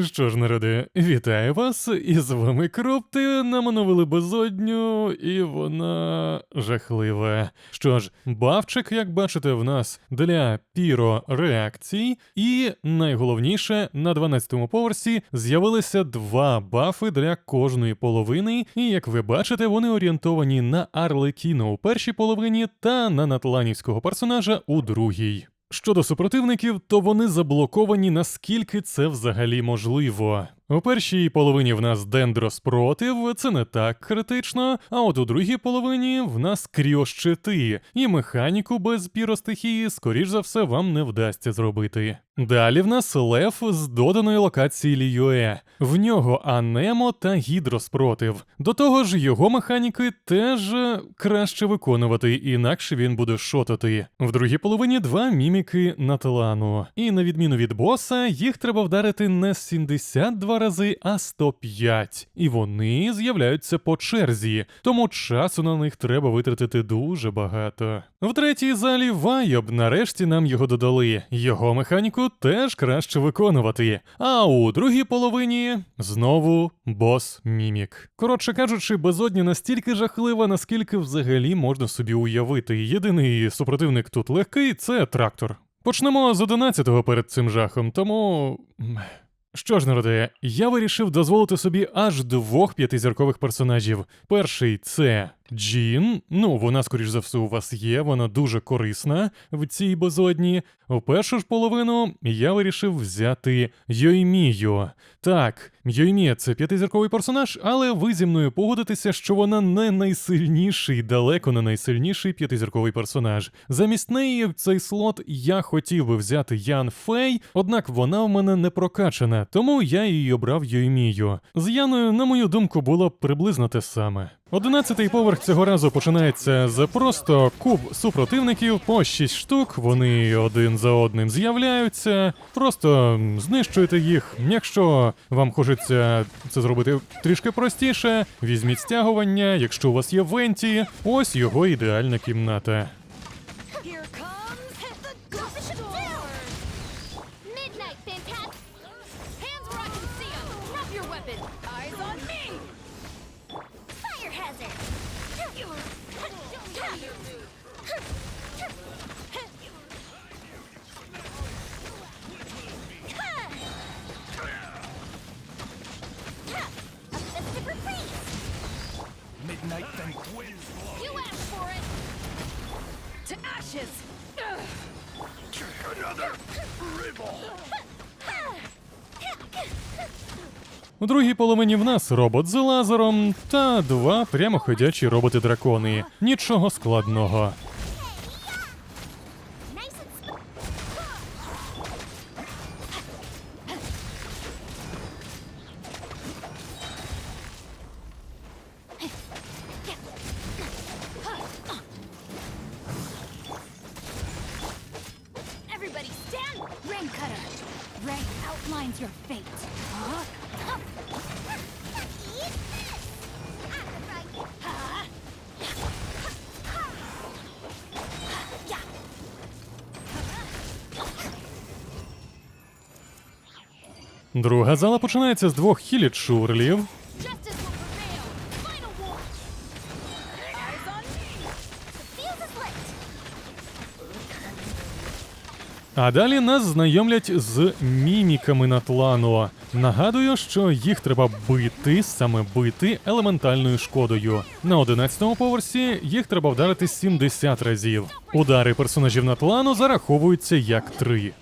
Що ж, народи, вітаю вас, і з вами Кропти, намановили безодню, і вона жахлива. Що ж, бафчик, як бачите, в нас для піро-реакцій, і найголовніше, на 12-му поверсі з'явилися два бафи для кожної половини, і як ви бачите, вони орієнтовані на Арлекіно у першій половині та на натланівського персонажа у другій. Щодо супротивників, то вони заблоковані наскільки це взагалі можливо. У першій половині в нас дендрос против, це не так критично. А от у другій половині в нас кріощити, і механіку без піростихії, скоріш за все, вам не вдасться зробити. Далі в нас лев з доданої локації Ліюе. В нього анемо та гідроспротив. До того ж, його механіки теж е, краще виконувати, інакше він буде шотати. В другій половині два міміки на талану. І на відміну від боса, їх треба вдарити не 72 рази, а 105. І вони з'являються по черзі, тому часу на них треба витратити дуже багато. В третій залі Вайоб нарешті нам його додали. Його механіку теж краще виконувати. А у другій половині знову бос мімік. Коротше кажучи, безодня настільки жахлива, наскільки взагалі можна собі уявити. Єдиний супротивник тут легкий це трактор. Почнемо з 11-го перед цим жахом, тому. що ж, народи, я вирішив дозволити собі аж двох п'ятизіркових персонажів. Перший це Джін. Ну, вона, скоріш за все, у вас є, вона дуже корисна в цій безодні. У першу ж половину я вирішив взяти Йоймію. Так, Йоймія це п'ятизірковий персонаж, але ви зі мною погодитеся, що вона не найсильніший, далеко не найсильніший п'ятизірковий персонаж. Замість неї в цей слот я хотів би взяти Ян Фей, однак вона в мене не прокачана, тому я її обрав Йоймію. З Яною, на мою думку, було приблизно те саме. Одинадцятий поверх цього разу починається з просто куб супротивників по 6 штук. Вони один за одним з'являються. Просто знищуйте їх. Якщо вам хочеться це зробити трішки простіше, візьміть стягування. Якщо у вас є венті, ось його ідеальна кімната. Midnight, Hands where I can see. Drop your weapon. Eyes on me. У другій половині в нас робот з лазером та два прямоходячі роботи-дракони. Нічого складного. Друга зала починається з двох is lit. а далі нас знайомлять з міміками Натлану. Нагадую, що їх треба бити, саме бити елементальною шкодою. На 11-му поверсі їх треба вдарити 70 разів. Удари персонажів Натлану зараховуються як 3.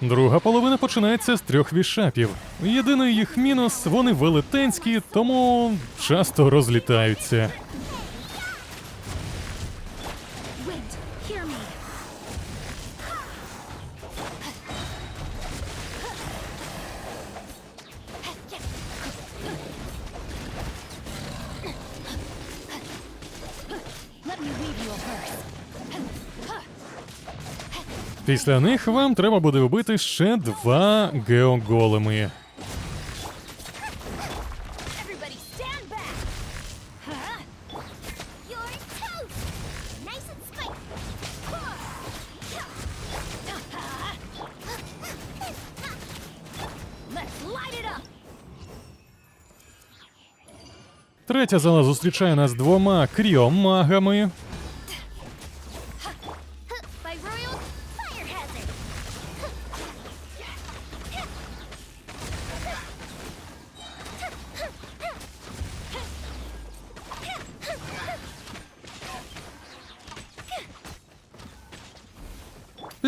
Друга половина починається з трьох вішапів. Єдиний їх мінус вони велетенські, тому часто розлітаються. Після них вам треба буде вбити ще два геоголеми. Третя зала зустрічає нас двома кріомагами.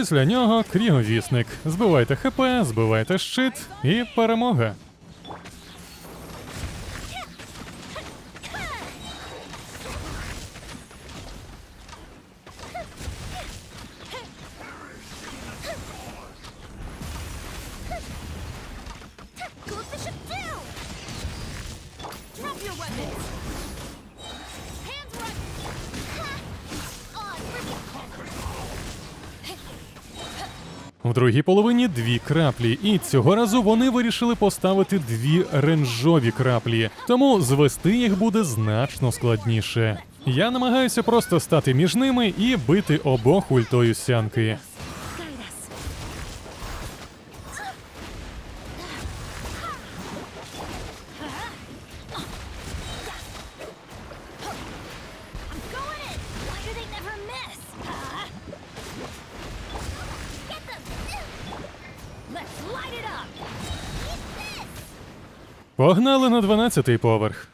Після нього кріговісник. Збивайте ХП, збивайте щит і перемога. Drop your weapons. В другій половині дві краплі, і цього разу вони вирішили поставити дві ренжові краплі, тому звести їх буде значно складніше. Я намагаюся просто стати між ними і бити обох ультою сянки. Погнали на 12-й поверх.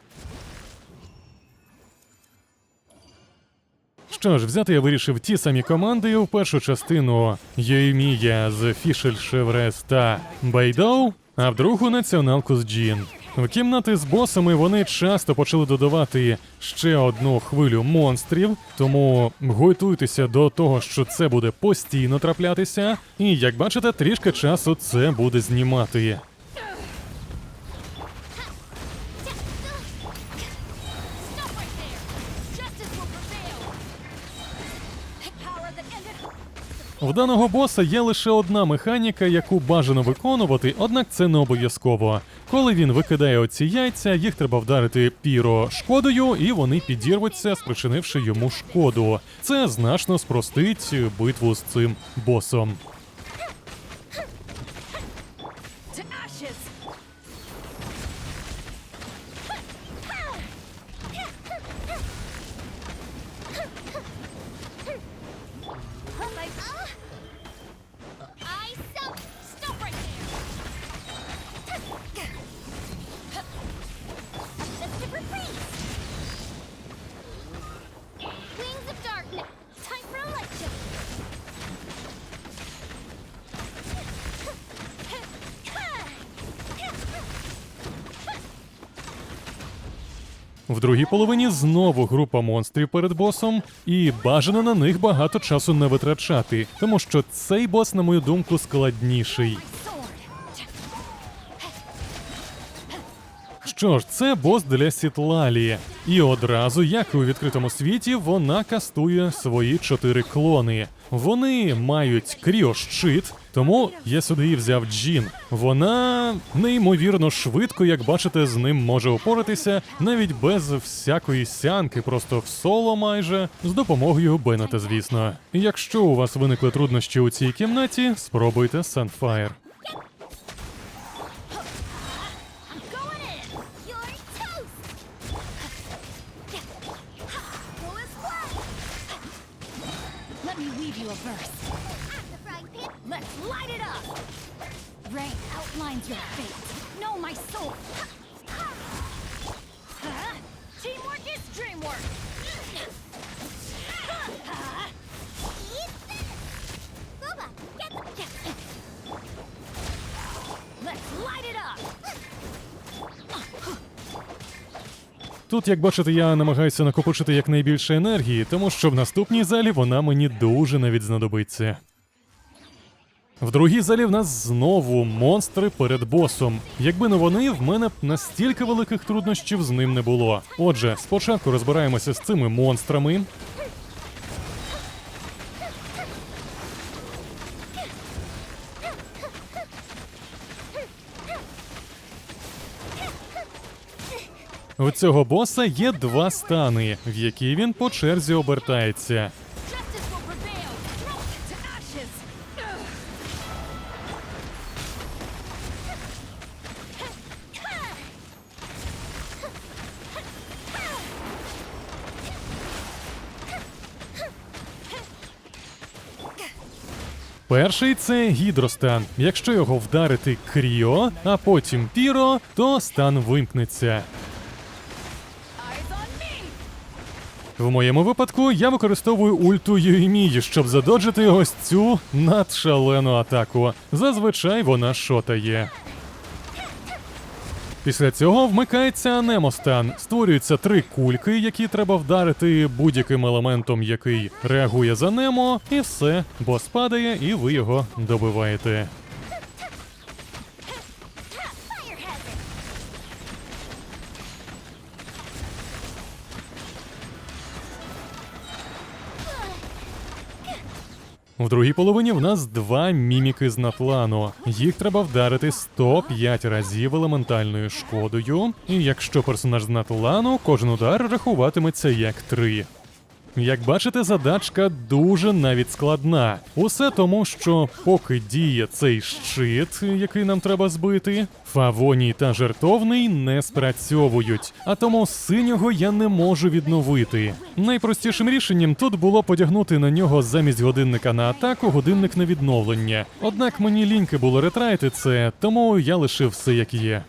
Що ж, взяти я вирішив ті самі команди у першу частину Йоймія з Фішель Шеврес та Бейдоу, а в другу націоналку з Джін. В кімнати з босами вони часто почали додавати ще одну хвилю монстрів, тому готуйтеся до того, що це буде постійно траплятися, і як бачите, трішки часу це буде знімати. В даного боса є лише одна механіка, яку бажано виконувати, однак це не обов'язково. Коли він викидає оці яйця, їх треба вдарити піро шкодою, і вони підірвуться, спричинивши йому шкоду. Це значно спростить битву з цим босом. В другій половині знову група монстрів перед босом, і бажано на них багато часу не витрачати, тому що цей бос, на мою думку, складніший. Що ж, це бос для Сітлалі. І одразу, як у відкритому світі, вона кастує свої чотири клони. Вони мають кріощит, тому я сюди і взяв Джін. Вона неймовірно швидко, як бачите, з ним може упоратися, навіть без всякої сянки, просто в соло майже, з допомогою Беннета, звісно. Якщо у вас виникли труднощі у цій кімнаті, спробуйте Sunfire. Weave you a verse. At the frying pan. Let's light it up. Rain outlines your fate. Know my soul. Huh? Teamwork is dreamwork. Тут, як бачите, я намагаюся накопичити якнайбільше енергії, тому що в наступній залі вона мені дуже навіть знадобиться. В другій залі в нас знову монстри перед босом. Якби не вони, в мене б настільки великих труднощів з ним не було. Отже, спочатку розбираємося з цими монстрами. У цього боса є два стани, в які він по черзі обертається. Перший це гідростан. Якщо його вдарити кріо, а потім піро, то стан вимкнеться. В моєму випадку я використовую ульту Юймії, щоб задоджити ось цю надшалену атаку. Зазвичай вона шотає. Після цього вмикається анемостан. Створюються три кульки, які треба вдарити будь-яким елементом, який реагує за немо, і все, бос падає, і ви його добиваєте. В другій половині в нас два міміки з натлану. Їх треба вдарити 105 разів елементальною шкодою. І якщо персонаж з натлану, кожен удар рахуватиметься як 3. Як бачите, задачка дуже навіть складна. Усе тому, що поки діє цей щит, який нам треба збити, фавоній та жертовний не спрацьовують, а тому синього я не можу відновити. Найпростішим рішенням тут було подягнути на нього замість годинника на атаку годинник на відновлення. Однак мені ліньки було ретрайти це, тому я лишив все як є.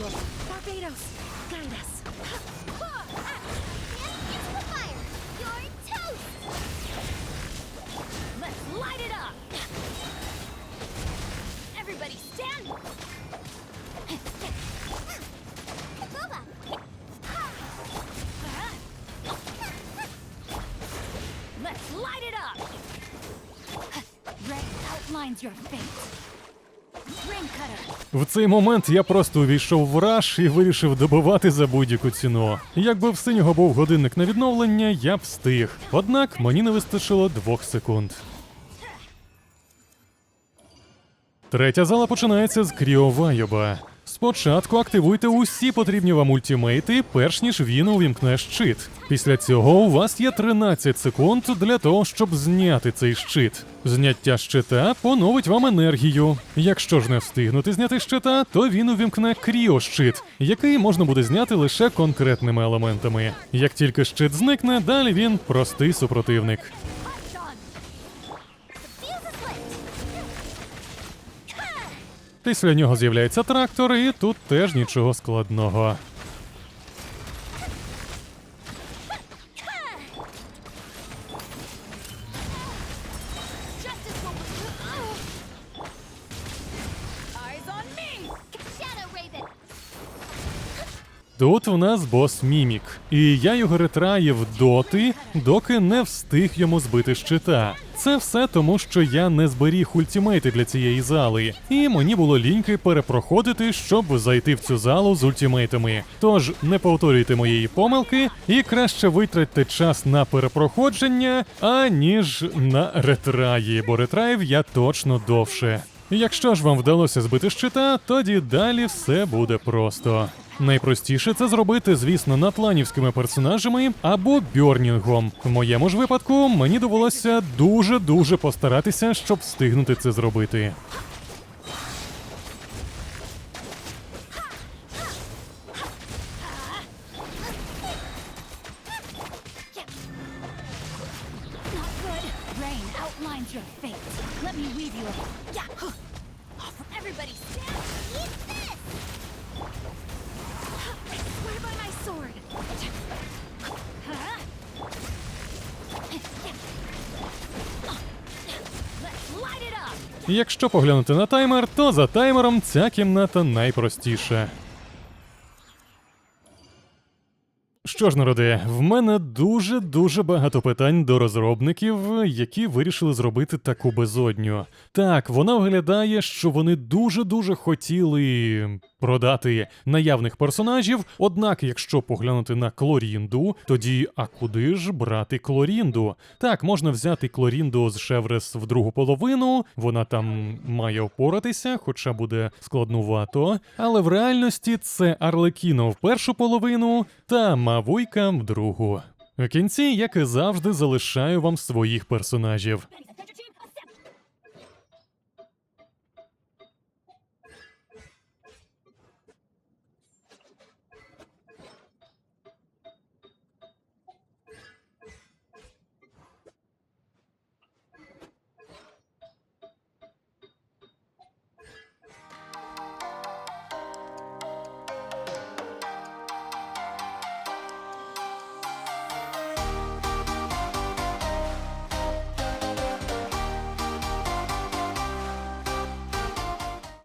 Me. Barbados, guide us. Into the fire! You're toast! Let's light it up! Everybody stand! Let's light it up! Red outlines your fate. В цей момент я просто увійшов в раш і вирішив добивати за будь-яку ціну. Якби в синього був годинник на відновлення, я б встиг. Однак мені не вистачило двох секунд. Третя зала починається з Кріовайоба. Спочатку активуйте усі потрібні вам ультімейти, перш ніж він увімкне щит. Після цього у вас є 13 секунд для того, щоб зняти цей щит. Зняття щита поновить вам енергію. Якщо ж не встигнути зняти щита, то він увімкне кріощит, який можна буде зняти лише конкретними елементами. Як тільки щит зникне, далі він простий супротивник. Після нього з'являється трактор, і тут теж нічого складного. Тут в нас бос Мімік, і я його ретраїв доти, доки не встиг йому збити щита. Це все тому, що я не зберіг ультімейти для цієї зали, і мені було ліньки перепроходити, щоб зайти в цю залу з ультімейтами. Тож не повторюйте моєї помилки і краще витратьте час на перепроходження, аніж на ретраї, бо ретраїв я точно довше. Якщо ж вам вдалося збити щита, тоді далі все буде просто. Найпростіше це зробити, звісно, натланівськими персонажами або бьорнінгом. В моєму ж випадку мені довелося дуже-дуже постаратися, щоб встигнути це зробити. Rain outlines your fate. Let me weave you a. Yeah. Everybody Якщо поглянути на таймер, то за таймером ця кімната найпростіша. Що ж, народи, в мене дуже дуже багато питань до розробників, які вирішили зробити таку безодню. Так, вона виглядає, що вони дуже дуже хотіли продати наявних персонажів. Однак, якщо поглянути на Клорінду, тоді а куди ж брати Клорінду? Так, можна взяти Клорінду з Шеврес в другу половину. Вона там має опоратися, хоча буде складнувато. Але в реальності це Арлекіно в першу половину та Мавуйка в другу. В кінці, як і завжди, залишаю вам своїх персонажів.